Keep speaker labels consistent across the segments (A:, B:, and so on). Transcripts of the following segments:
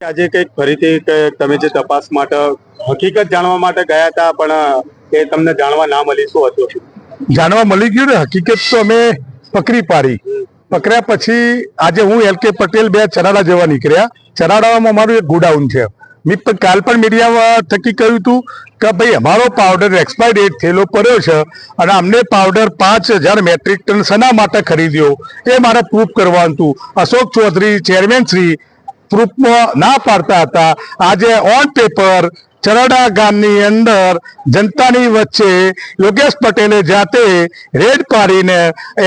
A: આજે કંઈક ફરીથી તમે જે તપાસ માટે હકીકત જાણવા માટે ગયા હતા પણ એ તમને જાણવા ના મળી શું હતું?
B: જાણવા મળી ગયું ને હકીકત તો અમે પકડી પાડી. પકડ્યા પછી આજે હું એલ કે પટેલ બે ચરાડા જેવા નીકળ્યા. ચરાડામાં અમારું એક ગોડાઉન છે. મેં પણ કાલ પણ મીડિયા થકી કહ્યું હતું કે ભાઈ અમારો પાવડર એક્સપાયર ડેટ થયેલો પડ્યો છે અને અમને પાવડર પાંચ હજાર મેટ્રિક ટન શના માટે ખરીદ્યો? એ મારે પ્રૂફ કરવાનું હતું. અશોક ચૌધરી ચેરમેન શ્રી પ્રૂફમાં ના પાડતા હતા. આજે ઓન પેપર ચરડા ગામની અંદર જનતાની વચ્ચે યોગેશ પટેલે જાતે રેડ પાડીને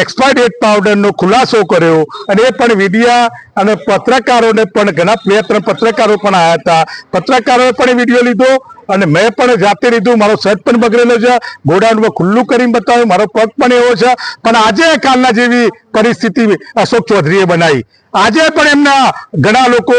B: એક્સપાયર ડેટ પાવડરનો ખુલાસો કર્યો. અને એ પણ વિડિયા અને પત્રકારોને પણ ઘણા બે પત્રકારો પણ આવ્યા હતા. પત્રકારોએ પણ વીડિયો લીધો. અને મેં પણ જાતે લીધું. મારો શર્ટ પણ બગડેલો છે. ગોડાઉનમાં ખુલ્લું કરીને બતાવ્યું. મારો પગ પણ એવો છે. પણ આજે કાલના જેવી પરિસ્થિતિ અશોક ચૌધરીએ બનાવી. આજે પણ એમના ઘણા લોકો,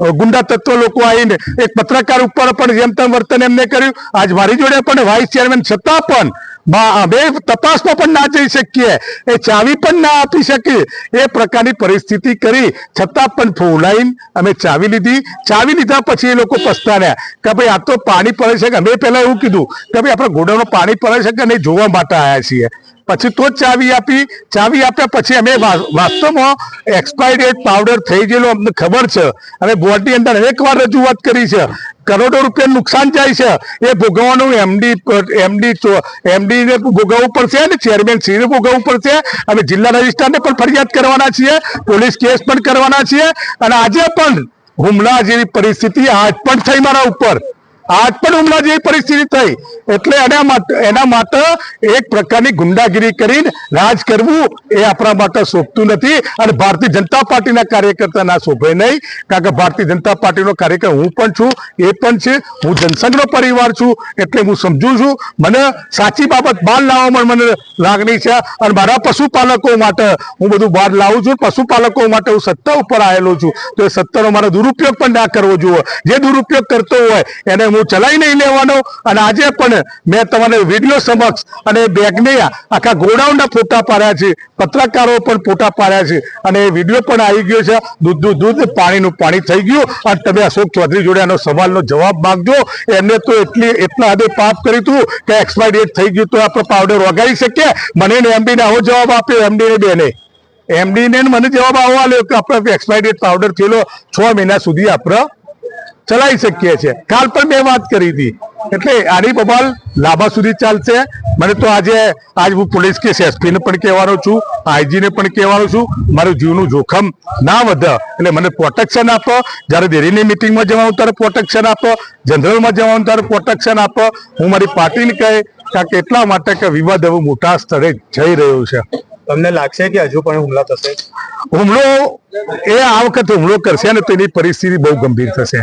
B: ગુંડા તત્વ લોકો આવીને એક પત્રકાર ઉપર પણ જેમ તેમ વર્તન એમને કર્યું. આજ મારી જોડે પણ વાઇસ ચેરમેન છતાં પણ બા- તપાસમાં પણ ના જઈ શકીએ. એ ચાવી પણ ના આપી શકીએ. એ પ્રકારની પરિસ્થિતિ કરી. છતાં પણ ફોલાઈન અમે ચાવી લીધી. ચાવી લીધા પછી એ લોકો પસ્તાડ્યા કે ભાઈ આ તો પાણી પડે છે કે અમે પહેલાં એવું કીધું કે ભાઈ આપણે ઘોડાનું પાણી પડે છે કે નહીં? જોવા માટે આવ્યા છીએ. પછી તો જ ચાવી આપી. ચાવી આપ્યા પછી અમે વાસ્તવમાં એક્સપાયરી ડેટ પાવડર થઈ ગયેલો અમને ખબર છે. અને બોર્ડની અંદર એકવાર રજૂઆત કરી છે. કરોડો રૂપિયા નુકસાન જાય છે. એ ભોગવવાનું એમડી એમડી એમડીને ભોગવવું પડશે અને ચેરમેન શ્રીને ભોગવવું પડશે. અમે જિલ્લા રજિસ્ટ્રારને પણ ફરિયાદ કરવાના છીએ. પોલીસ કેસ પણ કરવાના છીએ. અને આજે પણ હુમલા જેવી પરિસ્થિતિ આજ પણ થઈ મારા ઉપર. આજ પણ હુમલા જેવી પરિસ્થિતિ થઈ. એટલે એના માટે એના માટે એક પ્રકારની ગુંડાગીરી કરીને રાજ કરવું એ આપણા માટે શોભતું નથી અને ભારતીય જનતા પાર્ટીના કાર્યકર્તા ના શોભે નહીં. કારણ કે ભારતીય જનતા પાર્ટીનો કાર્યકર હું પણ છું, એ પણ છે. હું જનસંઘનો પરિવાર છું, એટલે હું સમજુ છું. મને સાચી બાબત બહાર લાવવામાં મને લાગણી છે અને મારા પશુપાલકો માટે હું બધું બહાર લાવું છું. પશુપાલકો માટે હું સત્તા ઉપર આવેલો છું. તો એ સત્તાનો મારો દુરુપયોગ પણ ના કરવો જોઈએ. જે દુરુપયોગ કરતો હોય એને હું ચલાવી નહીં લેવાનો. અને આજે પણ મેં તમારે વીડિયો સમક્ષ અને બેગને આખા ગોડાઉનના ફોટા પાડ્યા છે. પત્રકારો પણ ફોટા પાડ્યા છે. અને એ વીડિયો પણ આવી ગયો છે. દૂધનું દૂધ પાણીનું, પાણી થઈ ગયું. અને તમે અશોક ચૌધરી જોડે આનો સવાલનો જવાબ માંગજો. એમને તો એટલી, એટલા હદે પાપ કર્યું હતું કે એક્સપાયર ડેટ થઈ ગયું તો આપણે પાવડર વગાડી શકીએ. મને ને એમડી આવો જવાબ આપ્યો એમડીને બેને એમડીને મને જવાબ આવો આલ્યો કે આપણે એક્સપાયર ડેટ પાવડર થયેલો છ મહિના સુધી આપણે ચલાવી શકીએ છીએ. કાલ પણ મેં વાત કરી હતી. એટલે આની બબાલ લાંબા સુધી ચાલશે. મને તો આજે આજ હું પોલીસ કેસ એસપીને પણ કહેવાનો છું આઈજીને પણ કહેવાનો છું મારું જીવનું જોખમ ના વધે. એટલે મને પ્રોટેક્શન આપો. જ્યારે ડેરીની મિટિંગમાં જવાનું ત્યારે પ્રોટેક્શન આપો. જનરલમાં જવાનું ત્યારે પ્રોટેક્શન આપો. હું મારી પાર્ટીને કહે કારણ કે એટલા માટે કે વિવાદ હવે મોટા સ્તરે જઈ રહ્યો છે.
A: તમને લાગશે કે હજુ પણ હુમલા થશે?
B: હુમલો એ આ વખતે હુમલો કરશે ને તો એની પરિસ્થિતિ બહુ ગંભીર થશે.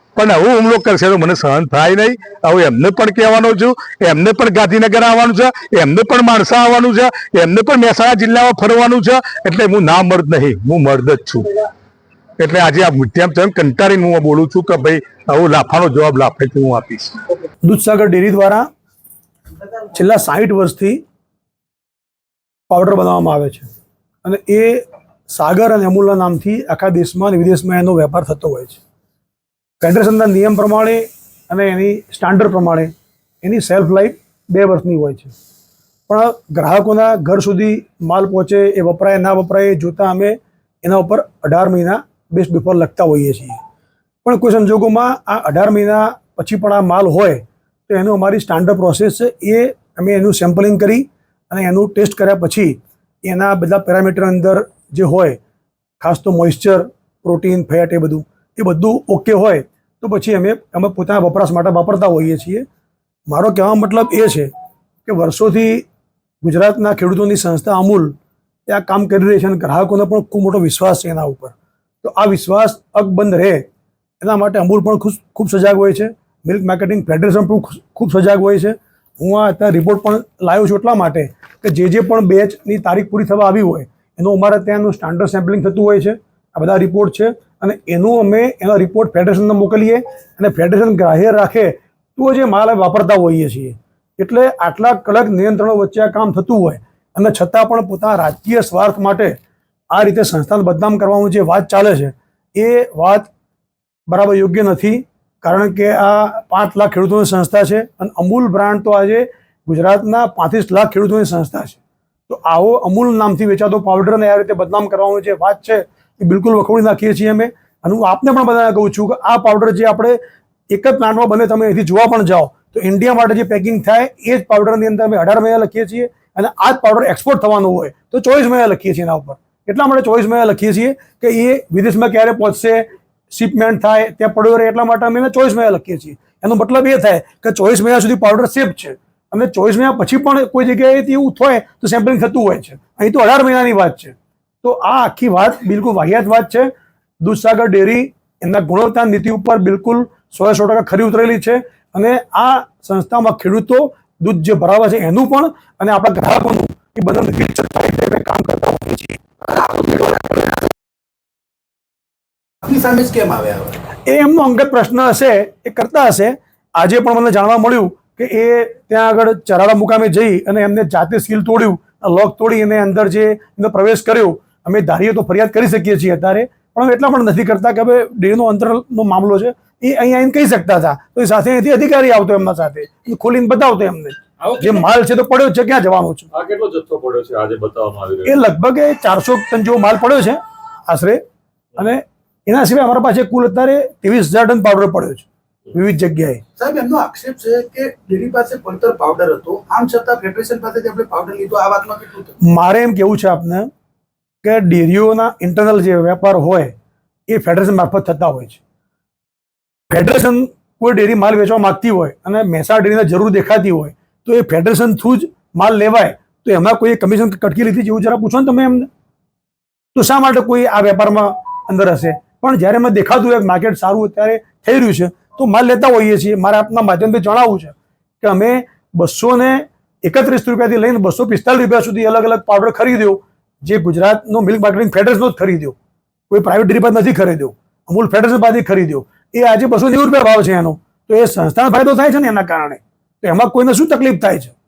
B: પણ આવું હુમલો કરશે તો મને સહન થાય નહીં. હવે એમને પણ કહેવાનો છું, એમને પણ ગાંધીનગર આવવાનું છે, એમને પણ માણસા આવવાનું છે, એમને પણ મહેસાણા જિલ્લામાં ફરવાનું છે. એટલે હું ના મર્દ નહીં, હું મર્દ જ છું. એટલે આજે આ મીડિયામાં તેમ કંટાળીને હું બોલું છું કે ભાઈ, આવું લાફાનો જવાબ લાફેથી હું આપીશ.
C: દૂધસાગર ડેરી દ્વારા છેલ્લા સાહીઠ વર્ષથી પાવડર બનાવવામાં આવે છે. અને એ સાગર અને અમૂલના નામથી આખા દેશમાં અને વિદેશમાં એનો વેપાર થતો હોય છે. ફેડરેશનના નિયમ પ્રમાણે અને એની સ્ટાન્ડર્ડ પ્રમાણે એની સેલ્ફ લાઈફ બે વર્ષની હોય છે. પણ ગ્રાહકોના ઘર સુધી માલ પહોંચે, એ વપરાય, ના વપરાય, એ જોતાં અમે એના ઉપર અઢાર મહિના બેસ્ટ બિફોર લખતા હોઈએ છીએ. પણ કોઈ સંજોગોમાં આ અઢાર મહિના પછી પણ આ માલ હોય, તો એનું અમારી સ્ટાન્ડર્ડ પ્રોસેસ છે, એ અમે એનું સેમ્પલિંગ કરી અને એનું ટેસ્ટ કર્યા પછી એના બધા પેરામીટર અંદર જે હોય, ખાસ તો મોઇશ્ચર પ્રોટીન ફેટ એ બધું એ બધું ઓકે હોય તો પછી અમે અમે પોતાના વપરાશ માટે વાપરતા હોઈએ છીએ. મારો કહેવાનો મતલબ એ છે કે વર્ષોથી ગુજરાતના ખેડૂતોની સંસ્થા અમૂલ એ આ કામ કરી રહી છે અને ગ્રાહકોનો પણ ખૂબ મોટો વિશ્વાસ છે એના ઉપર. તો આ વિશ્વાસ અકબંધ રહે એના માટે અમૂલ પણ ખૂબ ખૂબ સજાગ હોય છે. મિલ્ક માર્કેટિંગ ફેડરેશન પણ ખૂબ- સજાગ હોય છે. હું આ અત્યારે રિપોર્ટ પણ લાવ્યો છું એટલા માટે કે જે જે પણ બેચની તારીખ પૂરી થવા આવી હોય એનું અમારે ત્યાંનું સ્ટાન્ડર્ડ સેમ્પલિંગ થતું હોય છે. આ બધા રિપોર્ટ છે. અને એનું અમે એનો રિપોર્ટ ફેડરેશનને મોકલીએ અને ફેડરેશન ગ્રાહ્ય રાખે તો જે માલ વાપરતા હોઈએ છીએ. એટલે આટલા કડક નિયંત્રણો વચ્ચે આ કામ થતું હોય અને છતાં પણ પોતાના રાજકીય સ્વાર્થ માટે આ રીતે સંસ્થાને બદનામ કરવાનું જે વાત ચાલે છે, એ વાત બરાબર યોગ્ય નથી. કારણ કે આ પાંચ લાખ ખેડૂતોની સંસ્થા છે અને અમૂલ બ્રાન્ડ તો આજે ગુજરાતના પાંત્રીસ લાખ ખેડૂતોની સંસ્થા છે. તો આવો અમૂલ નામથી વેચાતો પાવડરને આ રીતે બદનામ કરવાનું જે વાત છે એ બિલકુલ વખોડી નાખીએ છીએ અમે. અને હું આપને પણ બધાને કહું છું કે આ પાવડર જે આપણે એક જ પ્લાન્ટમાં બને તમે અહીંથી જોવા પણ જાઓ, તો ઇન્ડિયા માટે જે પેકિંગ થાય એ જ પાવડરની અંદર અમે અઢાર મહિના લખીએ છીએ અને આ જ પાવડર એક્સપોર્ટ થવાનો હોય તો ચોવીસ મહિના લખીએ છીએ એના ઉપર. એટલા માટે ચોવીસ મહિના લખીએ છીએ કે એ વિદેશમાં ક્યારે પહોંચશે શિપમેન્ટ થાય, ત્યાં પડ્યો રહે એટલા માટે અમે એને ચોવીસ મહિના લખીએ છીએ. એનો મતલબ એ થાય કે ચોવીસ મહિના સુધી પાવડર સેફ છે. અને ચોવીસ મહિના પછી પણ કોઈ જગ્યાએથી એવું થાય તો સેમ્પલિંગ થતું હોય છે. અહીં તો અઢાર મહિનાની વાત છે. તો આ આખી વાત બિલકુલ વાહિયાત વાત છે. દૂધસાગર ડેરી એમના ગુણવત્તા નીતિ ઉપર બિલકુલ સો સો ટકા ખરી ઉતરેલી છે અને આ સંસ્થામાં ખેડૂતો દૂધ જે ભરાવે છે એનું પણ અને આપણા ગ્રાહકોનું એ બધાનું કામ કરતા હોઈએ છીએ.
D: કેમ આવ્યા
C: એ એમનો અંગત પ્રશ્ન હશે એ કરતા હશે. આજે પણ મને જાણવા મળ્યું કે એ ત્યાં આગળ ચરાડા મુકામે જઈ અને એમને જાતે સીલ તોડ્યું લોક તોડી અને અંદર જે એમનો પ્રવેશ કર્યો. અમે ધારીએ તો ફરિયાદ કરી શકીએ છીએ અત્યારે પણ અમે એટલા પણ નથી કરતા કે હવે ડેનો અંતરનો મામલો છે એ અહીંયા એમ કહી શકતા હતા. તો એ સાથે અહીંથી અધિકારી આવતો એમના સાથે એ ખોલીને બતાવતો એમને. જે માલ છે તો પડ્યો છે ક્યાં જવાનો છે?
E: આ કેટલો જથ્થો પડ્યો છે આજે બતાવવામાં આવી
C: એ લગભગ એ ચારસો ટન જેવો માલ પડ્યો છે આશરે. અને એના સિવાય અમારા પાસે કુલ અત્યારે ત્રેવીસ હજાર ટન પાવડર પડ્યો છે વિવિધ જગ્યાએ.
D: સાહેબ એમનો આક્ષેપ છે કે ડેરી પાસે પડતર પાવડર હતો. આમ છતાં ફેડરેશન પાસેથી આપણે પાવડર લીધો. આ વાતમાં કેટલું
C: મારે એમ કેવું છે આપને કે ડેરીઓના ઇન્ટરનલ જે વેપાર હોય, એ ફેડરેશન મારફત થતા હોય છે. ફેડરેશન કોઈ ડેરી માલ વેચવા માંગતી હોય અને મહેસાણા ડેરીને જરૂર દેખાતી હોય, તો એ ફેડરેશન થ્રુ જ માલ લેવાય. તો એમાં કોઈ કમિશન કટકી લીધી એવું જરા પૂછો ને તમે એમને. તો શા માટે કોઈ આ વેપારમાં અંદર હશે? પણ જ્યારે મેં દેખાતું હોય માર્કેટ સારું અત્યારે થઈ રહ્યું છે, તો માલ લેતા હોઈએ છીએ. મારે આપના માધ્યમથી જણાવવું છે કે અમે બસો ને એકત્રીસ રૂપિયાથી લઈને બસો પિસ્તાલીસ રૂપિયા સુધી અલગ અલગ પાવડર ખરીદ્યો. જે ગુજરાતનો મિલ્ક માર્કેટિંગ ફેડરેશનનો જ ખરીદ્યો. કોઈ પ્રાઇવેટ ડેરી નથી ખરીદ્યો. અમૂલ ફેડરેશન પાસેથી ખરીદ્યો. એ આજે બસો નેવું રૂપિયા ભાવ છે એનો. તો એ સંસ્થાનો ફાયદો થાય છે ને એના કારણે? તો એમાં કોઈને શું તકલીફ થાય છે?